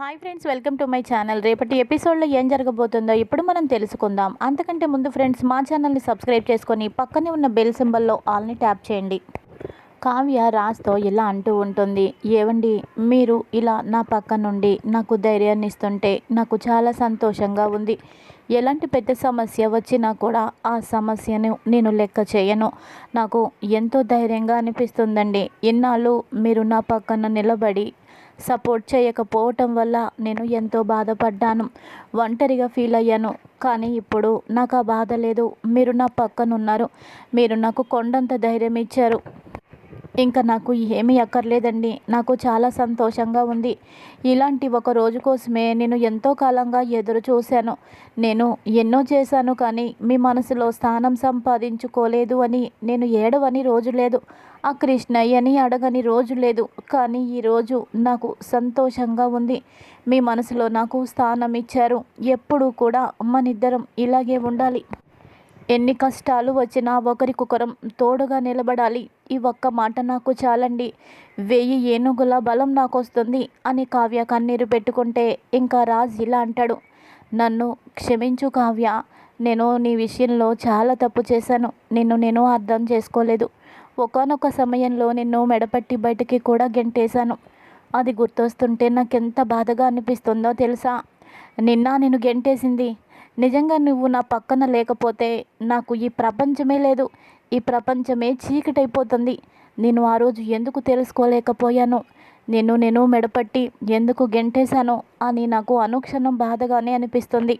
Hi friends welcome to my channel రేపటి ఎపిసోడ్లో ఏం జరగబోతుందో ఇప్పుడు మనం తెలుసుకుందాం. అంతకంటే ముందు ఫ్రెండ్స్ మా ఛానల్ని సబ్స్క్రైబ్ చేసుకొని పక్కనే ఉన్న బెల్ సింబల్లో ఆల్ని ట్యాప్ చేయండి. కావ్య రాజ్తో ఇలా అంటూ ఉంటుంది. ఏవండి మీరు ఇలా నా పక్క నుండి నాకు ధైర్యాన్ని ఇస్తుంటే నాకు చాలా సంతోషంగా ఉంది. ఎలాంటి పెద్ద సమస్య వచ్చినా కూడా ఆ సమస్యను నేను లెక్క చేయను. నాకు ఎంతో ధైర్యంగా అనిపిస్తుందండి. ఇన్నాళ్ళు మీరు నా పక్కన నిలబడి సపోర్ట్ చేయకపోవటం వల్ల నేను ఎంతో బాధపడ్డాను. ఒంటరిగా ఫీల్ అయ్యాను. కానీ ఇప్పుడు నాకు ఆ బాధ లేదు. మీరు నా పక్కన ఉన్నారు మీరు నాకు కొండంత ధైర్యం ఇచ్చారు. ఇంకా నాకు ఏమీ అక్కర్లేదండి. నాకు చాలా సంతోషంగా ఉంది. ఇలాంటి ఒక రోజు కోసమే నేను ఎంతో కాలంగా ఎదురు చూశాను. నేను ఎన్నో చేశాను కానీ మీ మనసులో స్థానం సంపాదించుకోలేదు అని నేను ఏడవని రోజు లేదు. ఆ కృష్ణయ్యని అడగని రోజు లేదు. కానీ ఈరోజు నాకు సంతోషంగా ఉంది. మీ మనసులో నాకు స్థానం ఇచ్చారు. ఎప్పుడూ కూడా మనిద్దరం ఇలాగే ఉండాలి. ఎన్ని కష్టాలు వచ్చినా ఒకరికొకరం తోడుగా నిలబడాలి. ఈ ఒక్క మాట నాకు చాలండి. వెయ్యి ఏనుగుల బలం నాకు వస్తుంది అని కావ్య కన్నీరు పెట్టుకుంటే ఇంకా రాజ్ ఇలా అంటాడు. నన్ను క్షమించు కావ్య నేను నీ విషయంలో చాలా తప్పు చేశాను. నిన్ను నేను అర్థం చేసుకోలేదు. ఒకనొక సమయంలో నిన్ను మెడపట్టి బయటికి కూడా గెంటేశాను. అది గుర్తొస్తుంటే నాకెంత బాధగా అనిపిస్తుందో తెలుసా? నిన్న నేను గెంటేసింది. నిజంగా నువ్వు నా పక్కన లేకపోతే నాకు ఈ ప్రపంచమే లేదు. ఈ ప్రపంచమే చీకటైపోతుంది. నేను ఆ రోజు ఎందుకు తెలుసుకోలేకపోయాను? నేను నేను మెడపట్టి ఎందుకు గెంటేశాను? అని నాకు అనుక్షణం బాధగానే అనిపిస్తుంది.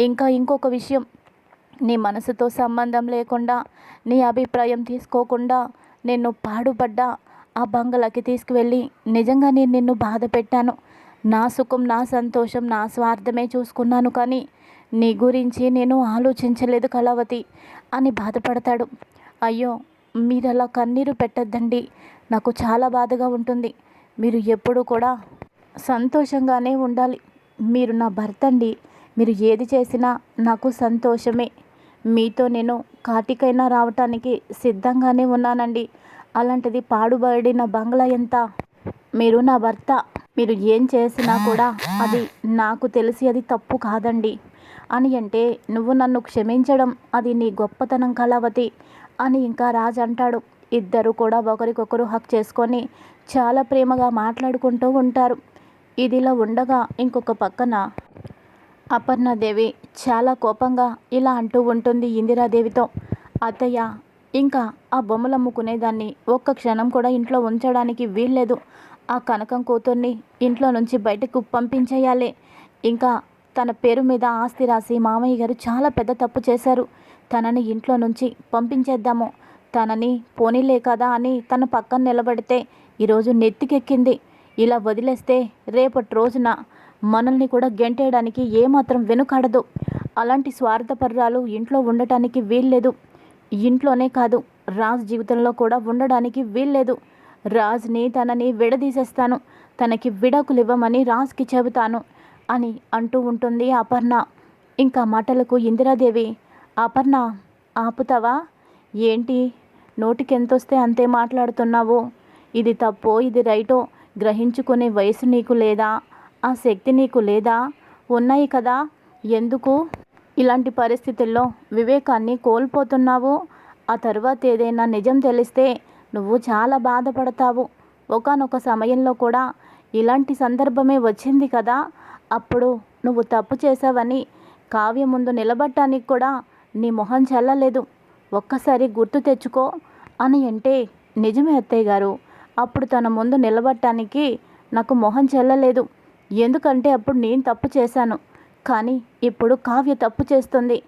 ఇంకా ఇంకొక విషయం. నీ మనసుతో సంబంధం లేకుండా నీ అభిప్రాయం తీసుకోకుండా నిన్ను పాడుపడ్డా ఆ బంగళకి తీసుకువెళ్ళి నిజంగా నేను నిన్ను బాధ పెట్టాను నా సుఖం నా సంతోషం నా స్వార్థమే చూసుకున్నాను కానీ నీ గురించి నేను ఆలోచించలేదు కళావతి అని బాధపడతాడు. అయ్యో మీరు అలా కన్నీరు పెట్టద్దండి. నాకు చాలా బాధగా ఉంటుంది. మీరు ఎప్పుడు కూడా సంతోషంగానే ఉండాలి. మీరు నా భర్త అండి మీరు ఏది చేసినా నాకు సంతోషమే. మీతో నేను కాటికైనా రావటానికి సిద్ధంగానే ఉన్నానండి. అలాంటిది పాడుబడిన బంగ్లా ఎంత? మీరు నా భర్త. మీరు ఏం చేసినా కూడా అది నాకు తెలిసి అది తప్పు కాదండి. అని అంటే నువ్వు నన్ను క్షమించడం అది నీ గొప్పతనం కళావతి అని ఇంకా రాజు అంటాడు. ఇద్దరు కూడా ఒకరికొకరు హక్ చేసుకొని చాలా ప్రేమగా మాట్లాడుకుంటూ ఉంటారు. ఇదిలా ఉండగా ఇంకొక పక్కన అపర్ణాదేవి చాలా కోపంగా ఇలా అంటూ ఉంటుంది ఇందిరాదేవితో అత్తయ్య ఇంకా ఆ బొమ్మలు అమ్ముకునేదాన్ని ఒక్క క్షణం కూడా ఇంట్లో ఉంచడానికి వీల్లేదు. ఆ కనకం కూతుర్ని ఇంట్లో నుంచి బయటకు పంపించేయాలి. ఇంకా తన పేరు మీద ఆస్తి రాసి మామయ్య గారు చాలా పెద్ద తప్పు చేశారు. తనని ఇంట్లో నుంచి పంపించేద్దాము. తనని పోనీలే కదా అని తన పక్కన నిలబడితే ఈరోజు నెత్తికెక్కింది. ఇలా వదిలేస్తే రేపటి రోజున మనల్ని కూడా గెంటేయడానికి ఏమాత్రం వెనుకాడదు. అలాంటి స్వార్థపర్రాలు ఇంట్లో ఉండటానికి వీల్లేదు. ఇంట్లోనే కాదు రాజ్ జీవితంలో కూడా ఉండడానికి వీల్లేదు. రాజ్ని తనని విడదీసేస్తాను. తనకి విడాకులు ఇవ్వమని రాజ్కి చెబుతాను. అని అంటూ ఉంటుంది అపర్ణ. ఇంకా మాటలకు ఇందిరాదేవి అపర్ణ ఆపుతావా? ఏంటి? నోటికెంతొస్తే అంతే మాట్లాడుతున్నావు. ఇది తప్పో ఇది రైటో? గ్రహించుకునే వయసు నీకు లేదా? ఆ శక్తి నీకు లేదా? ఉన్నాయి కదా. ఎందుకు? ఇలాంటి పరిస్థితుల్లో వివేకాన్ని కోల్పోతున్నావు. ఆ తర్వాత ఏదైనా నిజం తెలిస్తే నువ్వు చాలా బాధపడతావు. ఒకనొక సమయంలో కూడా ఇలాంటి సందర్భమే వచ్చింది కదా. అప్పుడు నువ్వు తప్పు చేసావని కావ్య ముందు నిలబడటానికి కూడా నీ మొహం చల్లలేదు. ఒక్కసారి గుర్తు తెచ్చుకో అని అంటే నిజమే అత్తయ్య గారు. అప్పుడు తన ముందు నిలబడటానికి నాకు మొహం చెల్లలేదు. ఎందుకంటే అప్పుడు నేను తప్పు చేశాను. కానీ ఇప్పుడు కావ్య తప్పు చేస్తుంది.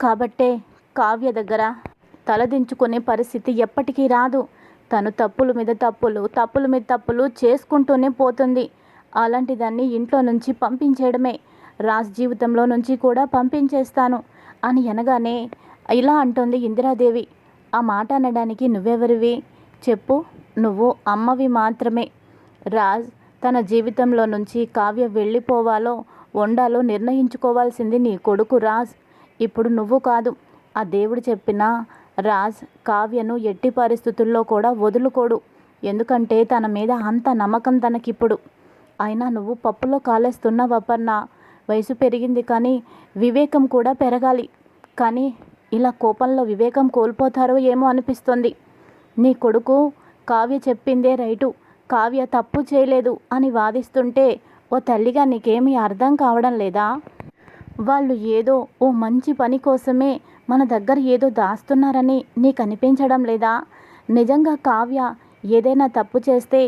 కాబట్టే కావ్య దగ్గర తలదించుకునే పరిస్థితి ఎప్పటికీ రాదు. తను తప్పుల మీద తప్పులు తప్పుల మీద తప్పులు చేసుకుంటూనే పోతుంది. అలాంటి దాన్ని ఇంట్లో నుంచి పంపించేయడమే. రాజ్ జీవితంలో నుంచి కూడా పంపించేస్తాను అని అనగానే ఇలా అంటుంది ఇందిరాదేవి. ఆ మాట అనడానికి నువ్వెవరివి? చెప్పు. నువ్వు అమ్మవి మాత్రమే. రాజ్ తన జీవితంలో నుంచి కావ్య వెళ్ళిపోవాలో ఉండాలో నిర్ణయించుకోవాల్సింది నీ కొడుకు రాజ్. ఇప్పుడు నువ్వు కాదు. ఆ దేవుడు చెప్పిన రాజ్ కావ్యను ఎట్టి పరిస్థితుల్లో కూడా వదులుకోడు. ఎందుకంటే తన మీద అంత నమ్మకం తనకిప్పుడు. అయినా నువ్వు పప్పులో కాలేస్తున్నావు అపర్ణ? వయసు పెరిగింది కానీ వివేకం కూడా పెరగాలి. కానీ ఇలా కోపంలో వివేకం కోల్పోతారో ఏమో అనిపిస్తుంది. నీ కొడుకు కావ్య చెప్పిందే రైటు. కావ్య తప్పు చేయలేదు అని వాదిస్తుంటే ఓ తల్లిగా నీకేమీ అర్థం కావడం లేదా? వాళ్ళు ఏదో ఓ మంచి పని కోసమే మన దగ్గర ఏదో దాస్తున్నారని నీకు అనిపించడం లేదా? నిజంగా కావ్య ఏదైనా తప్పు చేస్తే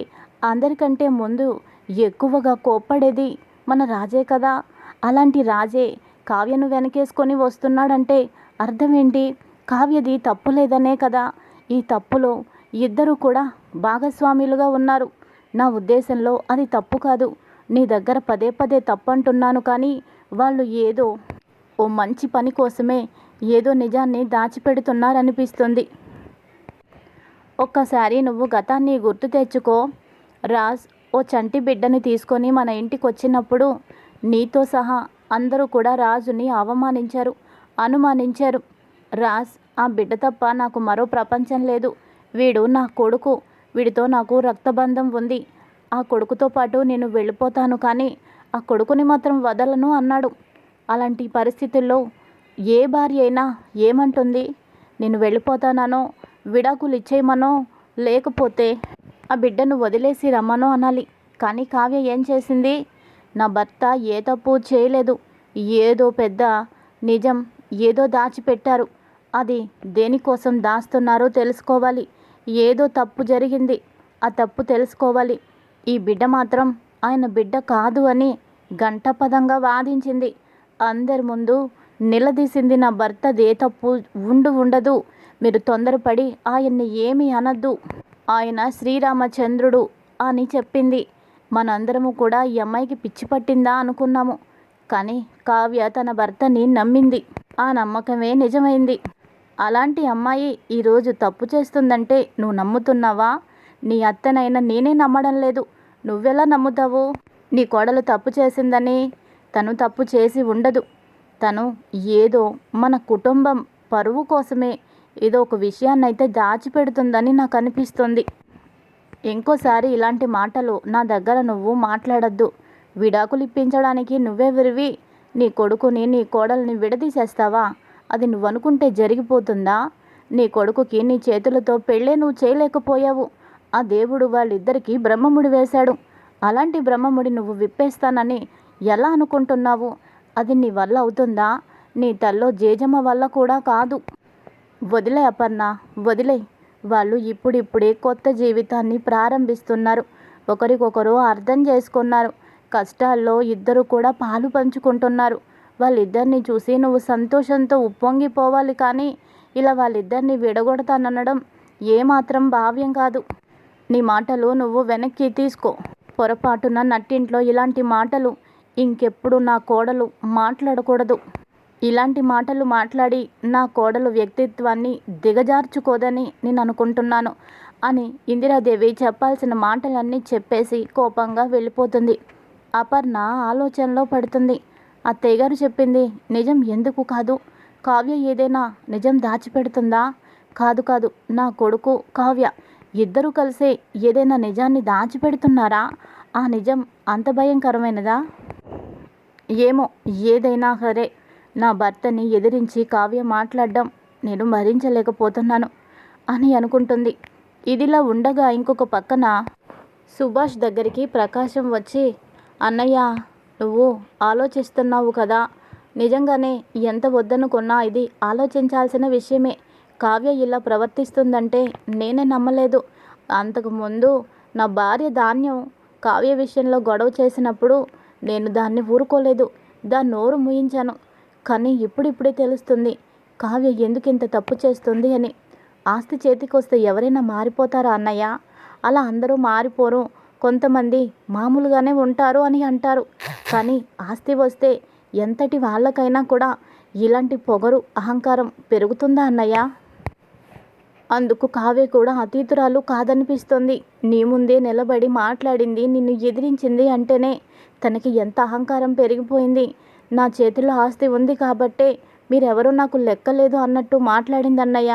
అందరికంటే ముందు ఎక్కువగా కోప్పడేది మన రాజే కదా. అలాంటి రాజే కావ్యను వెనకేసుకొని వస్తున్నాడంటే అర్థం ఏంటి కావ్యది తప్పు లేదనే కదా. ఈ తప్పులో ఇద్దరు కూడా భాగస్వాములుగా ఉన్నారు. నా ఉద్దేశంలో అది తప్పు కాదు. నీ దగ్గర పదే పదే తప్పు అంటున్నాను కానీ వాళ్ళు ఏదో ఓ మంచి పని కోసమే ఏదో నిజాన్ని దాచిపెడుతున్నారనిపిస్తుంది. ఒక్కసారి నువ్వు గతాన్ని గుర్తు తెచ్చుకో. రాజ్ ఓ చంటి బిడ్డని తీసుకొని మన ఇంటికి వచ్చినప్పుడు నీతో సహా అందరూ కూడా రాజుని అవమానించారు అనుమానించారు. రాజ్ ఆ బిడ్డ తప్ప నాకు మరో ప్రపంచం లేదు. వీడు నా కొడుకు. వీడితో నాకు రక్తబంధం ఉంది. ఆ కొడుకుతో పాటు నేను వెళ్ళిపోతాను కానీ ఆ కొడుకుని మాత్రం వదలను అన్నాడు. అలాంటి పరిస్థితుల్లో ఏ భార్య అయినా ఏమంటుంది? నేను వెళ్ళిపోతానో విడాకులు ఇచ్చేయమనో లేకపోతే ఆ బిడ్డను వదిలేసి రమ్మను అనాలి. కానీ కావ్య ఏం చేసింది? నా భర్త ఏ తప్పు చేయలేదు. ఏదో పెద్ద నిజం ఏదో దాచిపెట్టారు. అది దేనికోసం దాస్తున్నారో తెలుసుకోవాలి. ఏదో తప్పు జరిగింది. ఆ తప్పు తెలుసుకోవాలి. ఈ బిడ్డ మాత్రం ఆయన బిడ్డ కాదు అని గంటపదంగా వాదించింది. అందరి ముందు నిలదీసింది నా భర్తదే తప్పు ఉండు ఉండదు. మీరు తొందరపడి ఆయన్ని ఏమీ అనద్దు. ఆయన శ్రీరామచంద్రుడు అని చెప్పింది. మనందరము కూడా ఈ అమ్మాయికి పిచ్చి పట్టిందా అనుకున్నాము. కానీ కావ్య తన భర్తని నమ్మింది. ఆ నమ్మకమే నిజమైంది. అలాంటి అమ్మాయి ఈరోజు తప్పు చేస్తుందంటే నువ్వు నమ్ముతున్నావా? నీ అత్తనైనా నేనే నమ్మడం లేదు. నువ్వెలా నమ్ముతావు? నీ కోడలు తప్పు చేసిందని తను తప్పు చేసి ఉండదు. తను ఏదో మన కుటుంబం పరువు కోసమే ఏదో ఒక విషయాన్నైతే దాచిపెడుతుందని నాకు అనిపిస్తుంది ఇంకోసారి ఇలాంటి మాటలు నా దగ్గర నువ్వు మాట్లాడద్దు. విడాకులు ఇప్పించడానికి నువ్వే విరివి. నీ కొడుకుని నీ కోడల్ని విడదీసేస్తావా? అది నువ్వు అనుకుంటే జరిగిపోతుందా? నీ కొడుకుకి నీ చేతులతో పెళ్ళే నువ్వు చేయలేకపోయావు. ఆ దేవుడు వాళ్ళిద్దరికీ బ్రహ్మముడి వేశాడు. అలాంటి బ్రహ్మముడి నువ్వు విప్పేస్తానని ఎలా అనుకుంటున్నావు? అది నీ వల్ల అవుతుందా? నీ తల్లో జేజమ్మ వల్ల కూడా కాదు. వదిలే అపర్ణ వదిలే. వాళ్ళు ఇప్పుడిప్పుడే కొత్త జీవితాన్ని ప్రారంభిస్తున్నారు. ఒకరికొకరు అర్థం చేసుకున్నారు. కష్టాల్లో ఇద్దరు కూడా పాలు పంచుకుంటున్నారు. వాళ్ళిద్దరిని చూసి నువ్వు సంతోషంతో ఉప్పొంగిపోవాలి కానీ ఇలా వాళ్ళిద్దరిని విడగొడతాననడం ఏమాత్రం భావ్యం కాదు. నీ మాటలు నువ్వు వెనక్కి తీసుకో. పొరపాటున నట్టింట్లో ఇలాంటి మాటలు ఇంకెప్పుడు నా కోడలు మాట్లాడకూడదు. ఇలాంటి మాటలు మాట్లాడి నా కోడలు వ్యక్తిత్వాన్ని దిగజార్చుకోదని నేను అనుకుంటున్నాను అని ఇందిరాదేవి చెప్పాల్సిన మాటలన్నీ చెప్పేసి కోపంగా వెళ్ళిపోతుంది. అపర్ణ ఆలోచనలో పడుతుంది. అత్తయ్య గారు చెప్పింది నిజం ఎందుకు కాదు? కావ్య ఏదైనా నిజం దాచిపెడుతుందా? కాదు కాదు నా కొడుకు కావ్య. ఇద్దరు కలిసే ఏదైనా నిజాన్ని దాచిపెడుతున్నారా? ఆ నిజం అంత భయంకరమైనదా? ఏమో ఏదైనా సరే. నా భర్తని ఎదిరించి కావ్య మాట్లాడడం నేను భరించలేకపోతున్నాను అని అనుకుంటుంది. ఇదిలా ఉండగా ఇంకొక పక్కన సుభాష్ దగ్గరికి ప్రకాశం వచ్చి అన్నయ్య నువ్వు ఆలోచిస్తున్నావు కదా. నిజంగానే ఎంత వద్దనుకున్నా ఇది ఆలోచించాల్సిన విషయమే. కావ్య ఇలా ప్రవర్తిస్తుందంటే నేనే నమ్మలేదు. అంతకుముందు నా భార్య ధాన్యం కావ్య విషయంలో గొడవ చేసినప్పుడు నేను దాన్ని ఊరుకోలేదు. దాన్ని నోరు ముయించాను. కానీ ఇప్పుడిప్పుడే తెలుస్తుంది. కావ్య ఎందుకు ఇంత తప్పు చేస్తుంది అని. ఆస్తి చేతికొస్తే ఎవరైనా మారిపోతారా అన్నయ్య? అలా అందరూ మారిపోరు. కొంతమంది మామూలుగానే ఉంటారు అని అంటారు. కానీ ఆస్తి వస్తే ఎంతటి వాళ్ళకైనా కూడా ఇలాంటి పొగరు అహంకారం పెరుగుతుందా అన్నయ్య? అందుకు కావ్య కూడా అతీతురాలు కాదనిపిస్తుంది. నీ ముందే నిలబడి మాట్లాడింది నిన్ను ఎదిరించింది అంటేనే తనకి ఎంత అహంకారం పెరిగిపోయింది. నా చేతిలో ఆస్తి ఉంది కాబట్టే మీరెవరూ నాకు లెక్కలేదు అన్నట్టు మాట్లాడింది అన్నయ్య.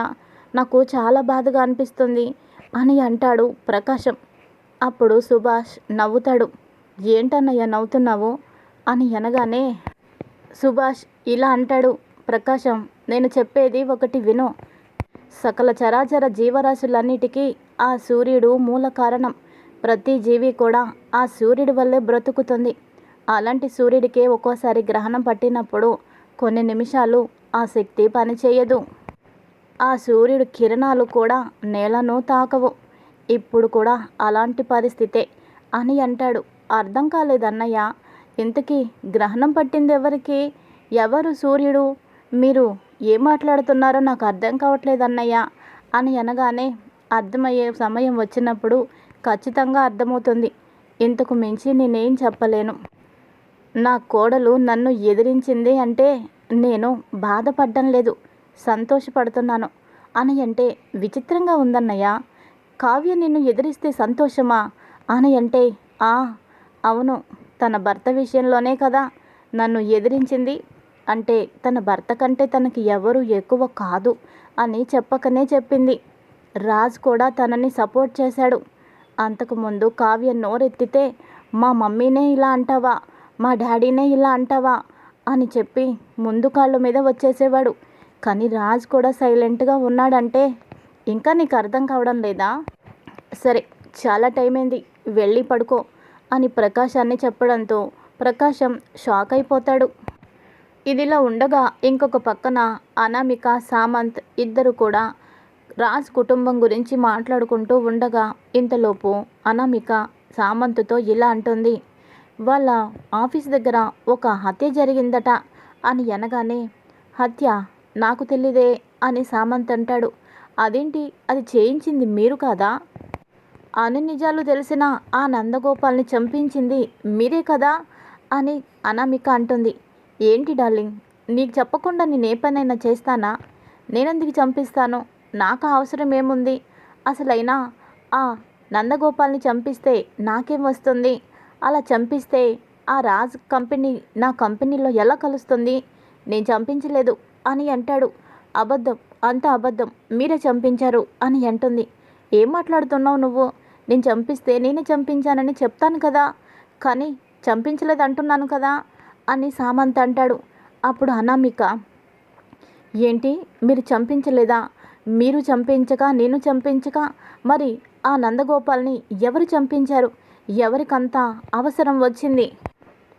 నాకు చాలా బాధగా అనిపిస్తుంది అని అంటాడు ప్రకాశం. అప్పుడు సుభాష్ నవ్వుతాడు. ఏంటన్నయ్య నవ్వుతున్నావు? అని అనగానే సుభాష్ ఇలా అంటాడు ప్రకాశం. నేను చెప్పేది ఒకటి విను. సకల చరాచర జీవరాశులన్నిటికీ ఆ సూర్యుడు మూల కారణం. ప్రతి జీవి కూడా ఆ సూర్యుడి వల్లే బ్రతుకుతుంది. అలాంటి సూర్యుడికే ఒక్కోసారి గ్రహణం పట్టినప్పుడు కొన్ని నిమిషాలు ఆ శక్తి పనిచేయదు. ఆ సూర్యుడి కిరణాలు కూడా నేలను తాకవు. ఇప్పుడు కూడా అలాంటి పరిస్థితే అని అంటాడు. అర్థం కాలేదన్నయ్య ఇంతకీ గ్రహణం పట్టింది ఎవరికి ఎవరు సూర్యుడు? మీరు ఏం మాట్లాడుతున్నారో నాకు అర్థం కావట్లేదన్నయ్య అని అనగానే అర్థమయ్యే సమయం వచ్చినప్పుడు ఖచ్చితంగా అర్థమవుతుంది. ఇంతకు మించి నేనేం చెప్పలేను. నా కోడలు నన్ను ఎదిరించింది అంటే నేను బాధపడడం లేదు సంతోషపడుతున్నాను అని అంటే విచిత్రంగా ఉందన్నయ్య. కావ్య నిన్ను ఎదిరిస్తే సంతోషమా అని అంటే ఆ అవును తన భర్త విషయంలోనే కదా నన్ను ఎదిరించింది అంటే తన భర్త కంటే తనకి ఎవరు ఎక్కువ కాదు అని చెప్పకనే చెప్పింది. రాజ్ కూడా తనని సపోర్ట్ చేశాడు. అంతకుముందు కావ్య నోరెత్తితే మా మమ్మీనే ఇలా అంటావా? మా డాడీనే ఇలా అంటావా? అని చెప్పి ముందు కాళ్ళ మీద వచ్చేసేవాడు. కానీ రాజ్ కూడా సైలెంట్గా ఉన్నాడంటే ఇంకా నీకు అర్థం కావడం లేదా? సరే చాలా టైం అయింది వెళ్ళి పడుకో అని ప్రకాశాన్ని చెప్పడంతో ప్రకాశం షాక్ అయిపోతాడు. ఇదిలా ఉండగా ఇంకొక పక్కన అనామిక సామంత్ ఇద్దరు కూడా రాజ్ కుటుంబం గురించి మాట్లాడుకుంటూ ఉండగా ఇంతలోపు అనామిక సామంత్తో ఇలా అంటుంది. వాళ్ళ ఆఫీస్ దగ్గర ఒక హత్య జరిగిందట అని అనగానే హత్య? నాకు తెలియదే అని సామంత్ అంటాడు. అదేంటి? అది చేయించింది మీరు కాదా? అన్ని నిజాలు తెలిసిన ఆ నందగోపాల్ని చంపించింది మీరే కదా? అని అనామిక అంటుంది. ఏంటి డార్లింగ్? నీకు చెప్పకుండా నేను ఏ పనైనా చేస్తానా? నేనెందుకు చంపిస్తాను? నాకు అవసరం ఏముంది? అసలైనా ఆ నందగోపాల్ని చంపిస్తే నాకేం వస్తుంది? అలా చంపిస్తే ఆ రాజ్ కంపెనీ నా కంపెనీలో ఎలా కలుస్తుంది? నేను చంపించలేదు అని అంటాడు. అబద్ధం అంత అబద్ధం మీరే చంపించారు అని అంటుంది. ఏం మాట్లాడుతున్నావు నువ్వు? నేను చంపిస్తే నేనే చంపించానని చెప్తాను కదా? కానీ చంపించలేదు అంటున్నాను కదా? అని సామంత్ అంటాడు. అప్పుడు అనామిక ఏంటి? మీరు చంపించలేదా? మీరు చంపించక నేను చంపించక? మరి ఆ నందగోపాల్ని ఎవరు చంపించారు? ఎవరికంత అవసరం వచ్చింది.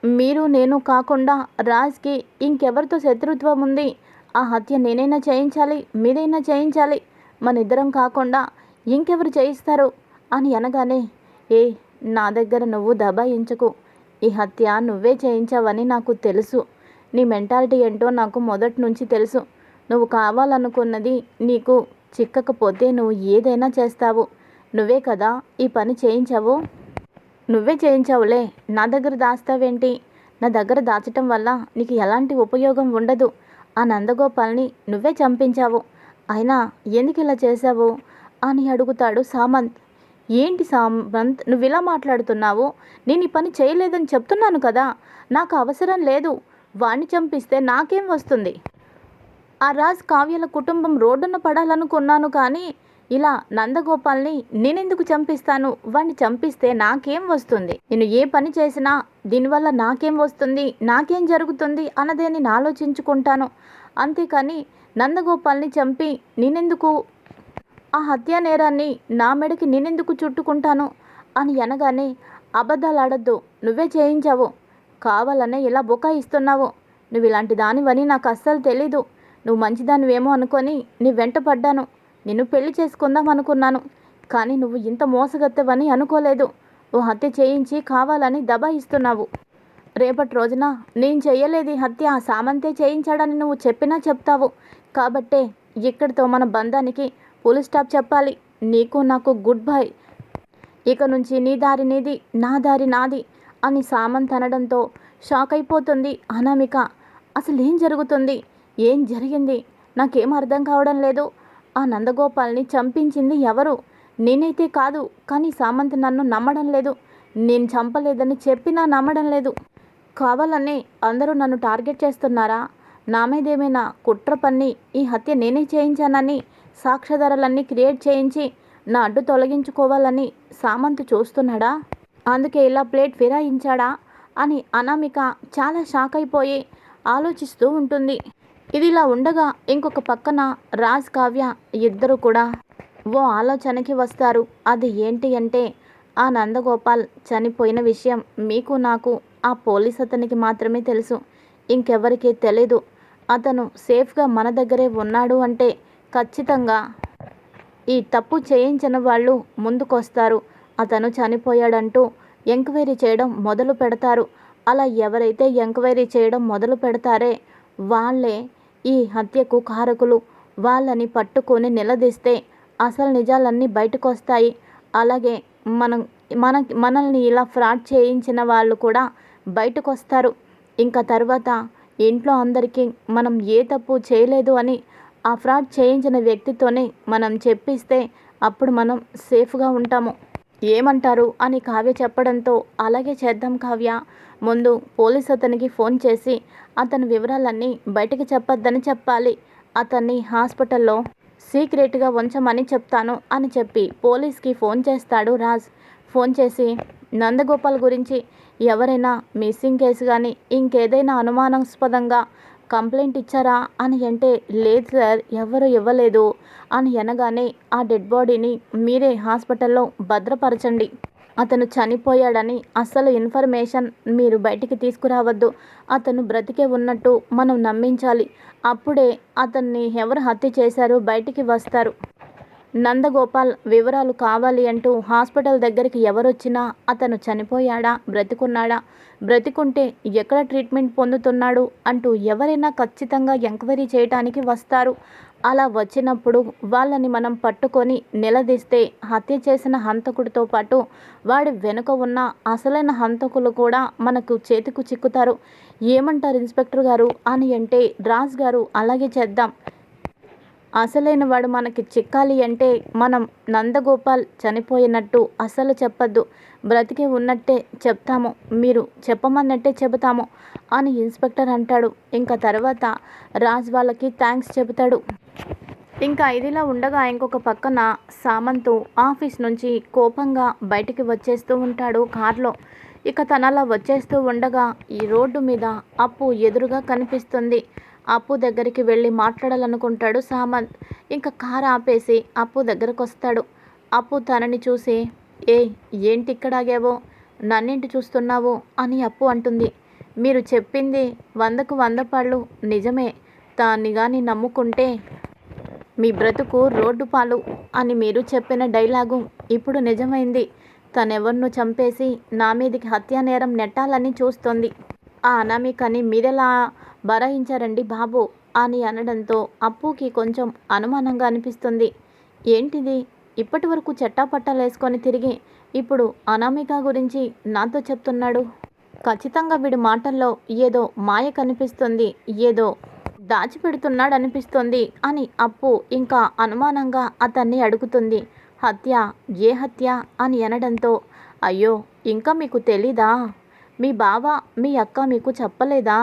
మీరు నేను కాకుండా రాజ్కి ఇంకెవరితో శత్రుత్వం ఉంది? ఆ హత్య నేనైనా చేయించాలి? మీరైనా చేయించాలి? మన ఇద్దరం కాకుండా ఇంకెవరు చేయిస్తారు? అని అనగానే ఏ నా దగ్గర నువ్వు దబాయించకు. ఈ హత్య నువ్వే చేయించావని నాకు తెలుసు. నీ మెంటాలిటీ ఏంటో నాకు మొదటి నుంచి తెలుసు. నువ్వు కావాలనుకున్నది నీకు చిక్కకపోతే నువ్వు ఏదైనా చేస్తావు. నువ్వే కదా ఈ పని చేయించావు? నువ్వే చేయించావులే నా దగ్గర దాస్తావేంటి? నా దగ్గర దాచటం వల్ల నీకు ఎలాంటి ఉపయోగం ఉండదు. ఆ నందగోపాల్ని నువ్వే చంపించావు. అయినా ఎందుకు ఇలా చేశావు? అని అడుగుతాడు సామంత్. ఏంటి సామంత్? నువ్వు ఇలా మాట్లాడుతున్నావు? నేను ఈ పని చేయలేదని చెప్తున్నాను కదా. నాకు అవసరం లేదు. వాణ్ణి చంపిస్తే నాకేం వస్తుంది? ఆ రాజ్ కావ్యల కుటుంబం రోడ్డున పడాలనుకున్నాను కానీ ఇలా నందగోపాల్ని నేనెందుకు చంపిస్తాను? వాణ్ణి చంపిస్తే నాకేం వస్తుంది? నేను ఏ పని చేసినా దీనివల్ల నాకేం వస్తుంది? నాకేం జరుగుతుంది అన్నదే నేను ఆలోచించుకుంటాను. అంతేకాని నందగోపాల్ని చంపి నేనెందుకు? ఆ హత్యా నేరాన్ని నా మెడకి నేనెందుకు చుట్టుకుంటాను? అని అనగానే అబద్ధాలు ఆడద్దు నువ్వే చేయించావు. కావాలనే ఇలా బుకాయిస్తున్నావు. నువ్వు ఇలాంటి దానివని నాకు అస్సలు తెలీదు. నువ్వు మంచిదానివేమో అనుకొని నీ వెంట పడ్డాను. నిన్ను పెళ్ళి చేసుకుందాం అనుకున్నాను కానీ నువ్వు ఇంత మోసగత్తవని అనుకోలేదు. ఓ హత్య చేయించి కావాలని దబాయిస్తున్నావు. రేపటి రోజున నేను చెయ్యలేదు ఈ హత్య ఆ సామంతే చేయించాడని నువ్వు చెప్పినా చెప్తావు. కాబట్టే ఇక్కడితో మన బంధానికి ఫుల్ స్టాప్ చెప్పాలి. నీకు నాకు గుడ్ బై ఇక నుంచి నీ దారి నీది నా దారి నాది అని సామంత్ అనడంతో షాక్ అయిపోతుంది అనామిక. అసలు ఏం జరుగుతుంది? ఏం జరిగింది? నాకేం అర్థం కావడం లేదు. ఆ నందగోపాల్ని చంపించింది ఎవరు? నేనైతే కాదు కానీ సామంత్ నన్ను నమ్మడం లేదు. నేను చంపలేదని చెప్పినా నమ్మడం లేదు. కావాలని అందరూ నన్ను టార్గెట్ చేస్తున్నారా? నా మీదేమైనా కుట్ర పన్ని ఈ హత్య నేనే చేయించానని సాక్ష్యాధారాలన్నీ క్రియేట్ చేయించి నా అడ్డు తొలగించుకోవాలని సామంత్ చూస్తున్నాడా? అందుకే ఇలా ప్లేట్ ఫిరాయించాడా? అని అనామిక చాలా షాక్ అయిపోయి ఆలోచిస్తూ ఉంటుంది. ఇది ఇలా ఉండగా ఇంకొక పక్కన రాజ్ కావ్య ఇద్దరు కూడా ఓ ఆలోచనకి వస్తారు. అది ఏంటి అంటే ఆ నందగోపాల్ చనిపోయిన విషయం మీకు నాకు ఆ పోలీస్ అతనికి మాత్రమే తెలుసు. ఇంకెవరికీ తెలీదు. అతను సేఫ్గా మన దగ్గరే ఉన్నాడు అంటే ఖచ్చితంగా ఈ తప్పు చేయించిన వాళ్ళు ముందుకొస్తారు. అతను చనిపోయాడంటూ ఎంక్వైరీ చేయడం మొదలు పెడతారు అలా ఎవరైతే ఎంక్వైరీ చేయడం మొదలు పెడతారే వాళ్ళే ఈ హత్యకు కారకులు వాళ్ళని పట్టుకొని నిలదీస్తే అసలు నిజాలన్నీ బయటకొస్తాయి. అలాగే మనం మన మనల్ని ఇలా ఫ్రాడ్ చేయించిన వాళ్ళు కూడా బయటకొస్తారు. ఇంకా తర్వాత ఇంట్లో అందరికీ మనం ఏ తప్పు చేయలేదు అని ఆ ఫ్రాడ్ చేయించిన వ్యక్తితోనే మనం చెప్పిస్తే అప్పుడు మనం సేఫ్గా ఉంటాము. ఏమంటారు అని కావ్య చెప్పడంతో అలాగే చేద్దాం కావ్య. ముందు పోలీస్ అతనికి ఫోన్ చేసి అతని వివరాలన్నీ బయటకు చెప్పొద్దని చెప్పాలి. అతన్ని హాస్పిటల్లో సీక్రెట్గా ఉంచమని చెప్తాను అని చెప్పి పోలీస్కి ఫోన్ చేస్తాడు రాజ్. ఫోన్ చేసి నందగోపాల్ గురించి ఎవరైనా మిస్సింగ్ కేసు కానీ ఇంకేదైనా అనుమానాస్పదంగా కంప్లైంట్ ఇచ్చారా అని అంటే లేదు సార్ ఎవరు ఇవ్వలేదు అని అనగానే ఆ డెడ్ బాడీని మీరే హాస్పిటల్లో భద్రపరచండి. అతను చనిపోయాడని అస్సలు ఇన్ఫర్మేషన్ మీరు బయటికి తీసుకురావద్దు. అతను బ్రతికే ఉన్నట్టు మనం నమ్మించాలి. అప్పుడే అతన్ని ఎవరు హత్య చేశారో బయటికి వస్తారు. నందగోపాల్ వివరాలు కావాలి అంటూ హాస్పిటల్ దగ్గరికి ఎవరొచ్చినా అతను చనిపోయాడా బ్రతికున్నాడా బ్రతికుంటే ఎక్కడ ట్రీట్మెంట్ పొందుతున్నాడు అంటూ ఎవరైనా ఖచ్చితంగా ఎంక్వైరీ చేయటానికి వస్తారు. అలా వచ్చినప్పుడు వాళ్ళని మనం పట్టుకొని నిలదీస్తే హత్య చేసిన హంతకుడితో పాటు వాడి వెనుక ఉన్న అసలైన హంతకులు కూడా మనకు చేతికు చిక్కుతారు. ఏమంటారు ఇన్స్పెక్టర్ గారు? అని అంటే రాజ్ గారు అలాగే చేద్దాం. అసలైన వాడు మనకి చిక్కాలి అంటే మనం నందగోపాల్ చనిపోయినట్టు అసలు చెప్పద్దు. బ్రతికి ఉన్నట్టే చెప్తాము. మీరు చెప్పమన్నట్టే చెబుతాము అని ఇన్స్పెక్టర్ అంటాడు. ఇంకా తర్వాత రాజ్ వాళ్ళకి థ్యాంక్స్ చెబుతాడు. ఇంకా ఇదిలా ఉండగా ఇంకొక పక్కన సామంతు ఆఫీస్ నుంచి కోపంగా బయటికి వచ్చేస్తూ ఉంటాడు కార్లో. ఇక తనలా వచ్చేస్తూ ఉండగా ఈ రోడ్డు మీద అప్పు ఎదురుగా కనిపిస్తుంది. అప్పు దగ్గరికి వెళ్ళి మాట్లాడాలనుకుంటాడు సామంత్. ఇంకా కారు ఆపేసి అప్పు దగ్గరకు వస్తాడు అప్పు తనని చూసి ఏ ఏంటి ఇక్కడ ఆగావో నన్నింటి చూస్తున్నావు? అని అప్పు అంటుంది. మీరు చెప్పింది వందకు వంద పళ్ళు నిజమే. దాన్ని కానీ నమ్ముకుంటే మీ బ్రతుకు రోడ్డు పాలు అని మీరు చెప్పిన డైలాగు ఇప్పుడు నిజమైంది. తనెవర్ను చంపేసి నా మీదికి హత్యా నేరం నెట్టాలని చూస్తోంది. ఆ అనామికని మీరెలా బరాయించారండి బాబు అని అనడంతో అప్పుకి కొంచెం అనుమానంగా అనిపిస్తుంది. ఏంటిది? ఇప్పటి వరకు వేసుకొని తిరిగి ఇప్పుడు అనామిక గురించి నాతో చెప్తున్నాడు. ఖచ్చితంగా వీడి మాటల్లో ఏదో మాయ కనిపిస్తుంది ఏదో దాచిపెడుతున్నాడు అనిపిస్తుంది అని అప్పు ఇంకా అనుమానంగా అతన్ని అడుగుతుంది. హత్య? ఏ హత్య? అని అనడంతో అయ్యో ఇంకా మీకు తెలీదా? మీ బావ మీ అక్క మీకు చెప్పలేదా?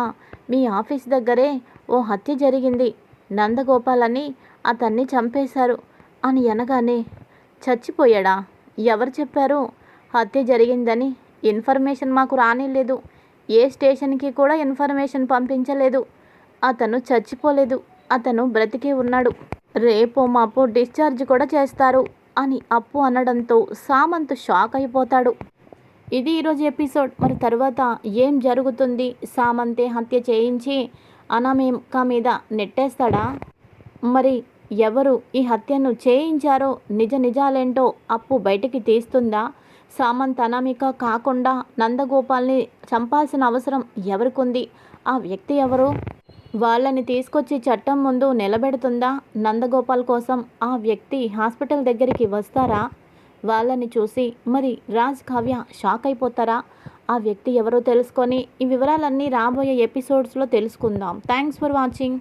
మీ ఆఫీస్ దగ్గరే ఓ హత్య జరిగింది. నందగోపాల్ అని అతన్ని చంపేశారు అని అనగానే చచ్చిపోయాడా? ఎవరు చెప్పారు? హత్య జరిగిందని ఇన్ఫర్మేషన్ మాకు రానిలేదు. ఏ స్టేషన్కి కూడా ఇన్ఫర్మేషన్ పంపించలేదు. అతను చచ్చిపోలేదు. అతను బ్రతికే ఉన్నాడు. రేపో మాపో డిశ్చార్జ్ కూడా చేస్తారు అని అప్పు అనడంతో సామంత్ షాక్ అయిపోతాడు. ఇది ఈరోజు ఎపిసోడ్. మరి తర్వాత ఏం జరుగుతుంది? సామంతే హత్య చేయించి అనామిక మీద నెట్టేస్తాడా? మరి ఎవరు ఈ హత్యను చేయించారో నిజ నిజాలేంటో అప్పు బయటికి తీస్తుందా? సామంత్ అనామిక కాకుండా నందగోపాల్ని చంపాల్సిన అవసరం ఎవరికుంది? ఆ వ్యక్తి ఎవరు? వాళ్ళని తీసుకొచ్చి చట్టం ముందు నిలబెడుతుందా? నందగోపాల్ కోసం ఆ వ్యక్తి హాస్పిటల్ దగ్గరికి వస్తారా? వాళ్ళని చూసి మరి రాజ్ కావ్య షాక్ అయిపోతారా? ఆ వ్యక్తి ఎవరో తెలుసుకొని ఈ వివరాలన్నీ రాబోయే ఎపిసోడ్స్లో తెలుసుకుందాం. Thanks for watching.